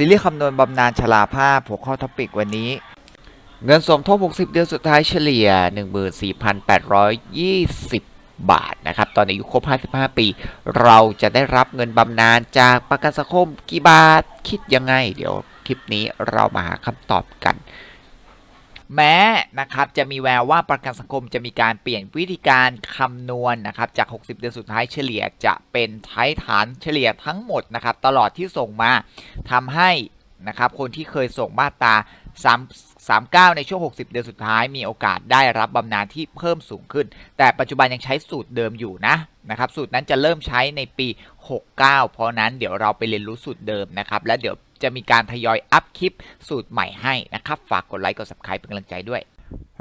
ซีรีส์คำนวณบำนาญชราภาพหัวข้อท็อปิกวันนี้ เงินสมทบ 60 เดือนสุดท้ายเฉลี่ย 14,820 บาทนะครับ ตอนอายุครบ 55 ปี เราจะได้รับเงินบำนาญจากประกันสังคมกี่บาท คิดยังไง เดี๋ยวคลิปนี้เรามาหาคำตอบกัน แม้นะครับจะมีแววว่าประกันสังคมจะมีการเปลี่ยนวิธีการคำนวณนะครับจาก 60 เดือนสุดท้ายเฉลี่ยจะเป็นใช้ฐานเฉลี่ยทั้งหมดนะครับตลอดที่ส่งมาทำให้นะครับคนที่เคยส่งมาตรา3 39 ในช่วง 60 เดือนสุดท้าย มีโอกาสได้รับบำนาญที่เพิ่มสูงขึ้น แต่ปัจจุบันยังใช้สูตรเดิมอยู่นะนะครับสูตรนั้นจะเริ่มใช้ในปี 69 เพราะนั้นเดี๋ยวเราไปเรียนรู้สูตรเดิมนะครับและเดี๋ยว จะมีการทยอยอัพคลิปสูตรใหม่ให้นะครับ ฝากกดไลค์กด subscribe เป็นกำลังใจด้วย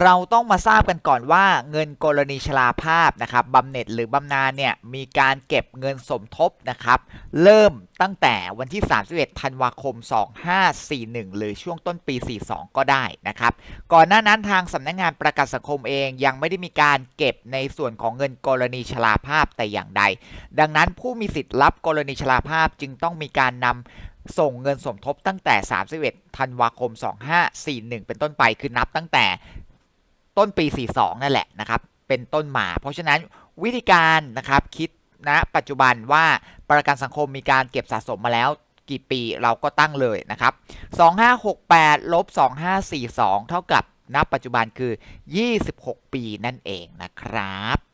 เราต้องมาทราบกันก่อนว่าเงินกรณีชราภาพนะครับบำเหน็จหรือบำนาญเนี่ยมีการเก็บเงินสมทบนะครับ เริ่มตั้งแต่วันที่ 31 ธันวาคม 2541 หรือช่วงต้นปี 42 ก็ได้นะครับ ก่อนหน้านั้นทางสำนักงงานประกันสังคมเองยังไม่ได้มีการเก็บในส่วนของเงินกรณีชราภาพแต่อย่างใด ดังนั้นผู้มีสิทธิ์รับกรณีชราภาพจึงต้องมีการนำ ส่งเงินสมทบตั้งแต่ 31 ธันวาคม 2541 เป็นต้นไปคือนับตั้งแต่ต้นปี 42 นั่นแหละนะครับเป็นต้นมา เพราะฉะนั้นวิธีการนะครับคิดณปัจจุบันว่าประกันสังคมมีการเก็บสะสมมาแล้วกี่ปีเราก็ตั้งเลยนะครับ 2568ลบ2542 เท่ากับณปัจจุบันคือ 26 ปีนั่นเองนะครับ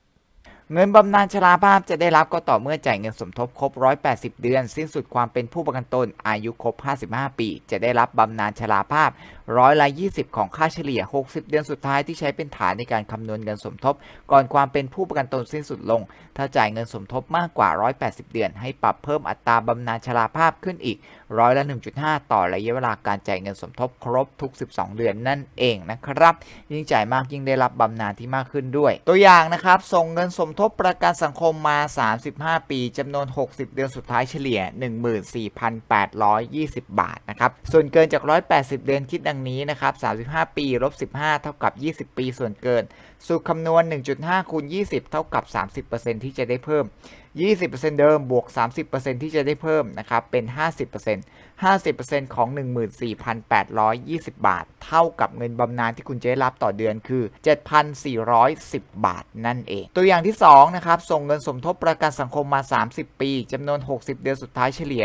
เงินบำนาญชราภาพจะได้รับก็ต่อเมื่อจ่ายเงินสมทบครบ 180 เดือน สิ้นสุดความเป็นผู้ประกันตนอายุครบ 55 ปี จะได้รับบำนาญชราภาพ ร้อยละ 20 ของค่าเฉลี่ย 60 เดือนสุดท้ายที่ใช้เป็นฐานในการคำนวณเงินสมทบ ก่อนความเป็นผู้ประกันตนสิ้นสุดลง ถ้าจ่ายเงินสมทบมากกว่า 180 เดือน ให้ปรับเพิ่มอัตราบำนาญชราภาพขึ้นอีกร้อยละ 1.5 ต่อระยะเวลาการจ่ายเงินสมทบครบทุก 12 เดือนนั่นเองนะครับ ยิ่งจ่ายมากยิ่งได้รับบำนาญที่มากขึ้นด้วย ตัวอย่างนะครับส่งเงินสมทบประกันสังคมมา 35 ปีจำนวน 60 เดือนสุดท้ายเฉลี่ย 14,820 บาทนะครับส่วนเกินจาก 180 เดือนคิดดังนี้นะครับ35 ปีลบ15 เท่ากับ 20 ปีส่วนเกิน สูตรคำนวณ 1.5คูณ20 เท่ากับ 30%ที่จะได้เพิ่ม 20%เดิมบวก 30%ที่จะได้เพิ่มนะครับเป็น 50% 50%ของ 14,820 บาท เท่ากับเงินบำนาญที่คุณจะได้รับต่อเดือนคือ 7,410 บาทนั่นเอง ตัวอย่างที่2นะครับส่งเงินสมทบประกันสังคมมา 30 ปีจำนวน 60 เดือนสุดท้ายเฉลี่ย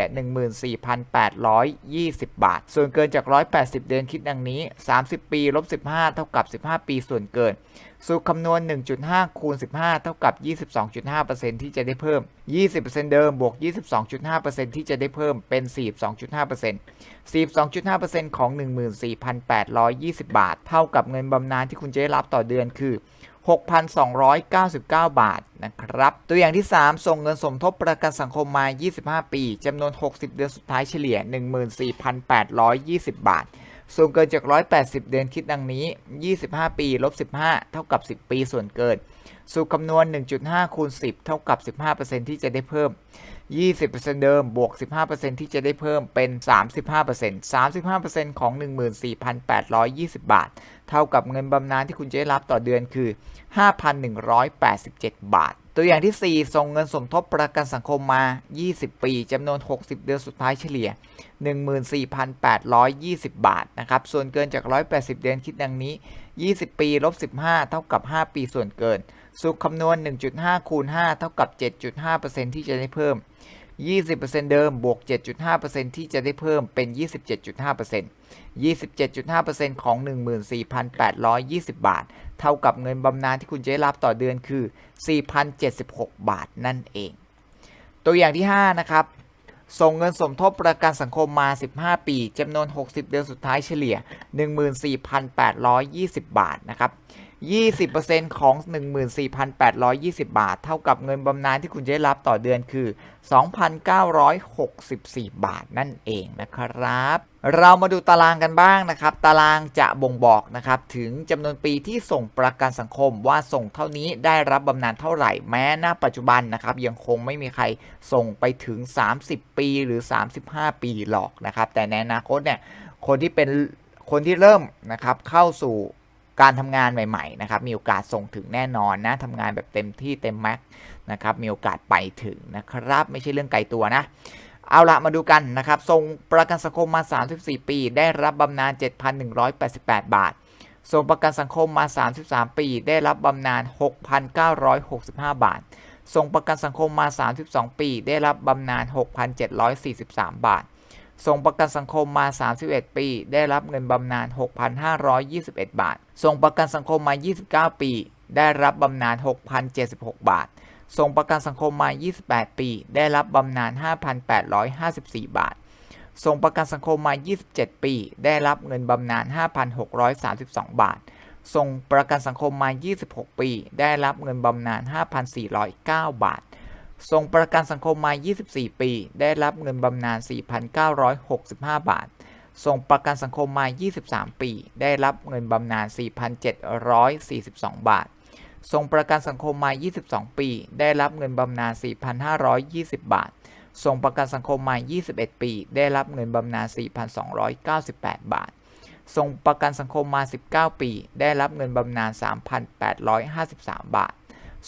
14,820 บาท ส่วนเกินจาก 180 เดือนคิดดังนี้ 30 ปีลบ15 เท่ากับ 15 ปีส่วนเกิน สูตรคำนวณ 1.5 คูณ 15 เท่ากับ 22.5%ที่จะได้เพิ่ม 20%เดิมบวก 22.5%ที่จะได้เพิ่มเป็น 42.5% 42.5%ของ 14,820 บาท เท่ากับเงินบำนาญที่คุณจะได้รับต่อเดือนคือ 6,299 บาทนะครับ ตัวอย่างที่ 3 ส่งเงินสมทบประกันสังคมมา 25 ปีจำนวน 60 เดือนสุดท้ายเฉลี่ย 14,820 บาท ส่วนเกินจาก 180 เดือนคิดดังนี้ 25 ปี ลบ 15 เท่ากับ 10 ปีส่วนเกิน สูตรคำนวณ 1.5 คูณ 10 เท่ากับ 15%ที่จะได้เพิ่ม 20%เดิม บวก 15%ที่จะได้เพิ่มเป็น 35% 35%ของ 14,820 บาท เท่ากับเงินบำนาญที่คุณจะได้รับต่อเดือนคือ 5,187 บาท ตัวอย่างที่ 4 ส่งเงินสมทบประกันสังคมมา 20 ปีจำนวน 60 เดือนสุดท้ายเฉลี่ย 14,820 บาท นะครับ ส่วนเกินจาก 180 เดือนคิดดังนี้ 20 ปีลบ15 เท่ากับ 5 ปีส่วนเกินสูตรคำนวณ 1.5 คูณ 5 เท่ากับ 7.5%ที่จะได้เพิ่ม 20%เดิมบวก 7.5%ที่จะได้เพิ่มเป็น 27.5% 27.5%ของ 14,820 บาท เท่ากับเงินบำนาญที่คุณจะได้รับต่อเดือนคือ 4,076 บาทนั่นเอง ตัวอย่างที่ 5 นะครับ ส่งเงินสมทบประกันสังคมมา 15 ปีจำนวน 60 เดือนสุดท้ายเฉลี่ย 14,820 บาทนะครับ 20%ของ 14,820 บาท เท่ากับเงินบำนาญที่คุณจะได้รับต่อเดือนคือ 2,964 บาทนั่นเองนะครับ เรามาดูตารางกันบ้างนะครับ ตารางจะบ่งบอกนะครับ ถึงจำนวนปีที่ส่งประกันสังคมว่าส่งเท่านี้ได้รับบำนาญเท่าไหร่แม้ณปัจจุบันนะครับ ยังคงไม่มีใครส่งไปถึง 30 ปีหรือ 35 ปีหรอกนะครับ แต่ในอนาคตเนี่ยคนที่เป็นคนที่เริ่มนะครับเข้าสู่ การทำงานใหม่ๆนะครับมีโอกาสส่งถึงแน่นอนนะทำงานแบบเต็มที่เต็มแม็กนะครับมีโอกาสไปถึงนะครับ ไม่ใช่เรื่องไกลตัวนะ เอาละมาดูกันนะครับทรงประกันสังคมมา 34 ปี ได้รับบำนาญ 7,188 บาททรงประกันสังคมมา 33 ปี ได้รับบำนาญ 6,965 บาททรงประกันสังคมมา 32 ปี ได้รับบำนาญ 6,743 บาท ทรงประกันสังคมมา 31 ปี ได้รับเงินบำนาญ 6,521 บาททรงประกันสังคมมา 29 ปี ได้รับบำนาญ 6,076 บาททรงประกันสังคมมา 28 ปี ได้รับบำนาญ 5,854 บาททรงประกันสังคมมา 27 ปี ได้รับเงินบำนาญ 5,632 บาททรงประกันสังคมมา 26 ปี ได้รับเงินบำนาญ 5,409 บาท ทรงประกันสังคมมา 24 ปี ได้รับเงินบำนาญ 4,965 บาท ทรงประกันสังคมมา 23 ปี ได้รับเงินบำนาญ 4,742 บาท ทรงประกันสังคมมา 22 ปี ได้รับเงินบำนาญ 4,520 บาท ทรงประกันสังคมมา 21 ปี ได้รับเงินบำนาญ 4,298 บาท ทรงประกันสังคมมา 19 ปี ได้รับเงินบำนาญ 3,853 บาท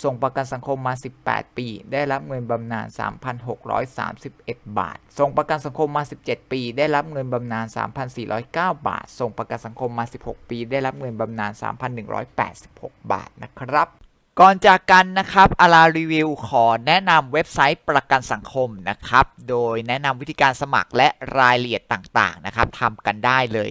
ทรงประกันสังคมมา 18 ปี ได้รับเงินบำนาญ 3,631 บาททรงประกันสังคมมา 17 ปี ได้รับเงินบำนาญ 3,409 บาททรงประกันสังคมมา 16 ปี ได้รับเงินบำนาญ 3,186 บาทนะครับก่อนจากกันนะครับอารารีวิวขอแนะนำเว็บไซต์ประกันสังคมนะครับ โดยแนะนำวิธีการสมัครและรายละเอียดต่างๆนะครับทำกันได้เลย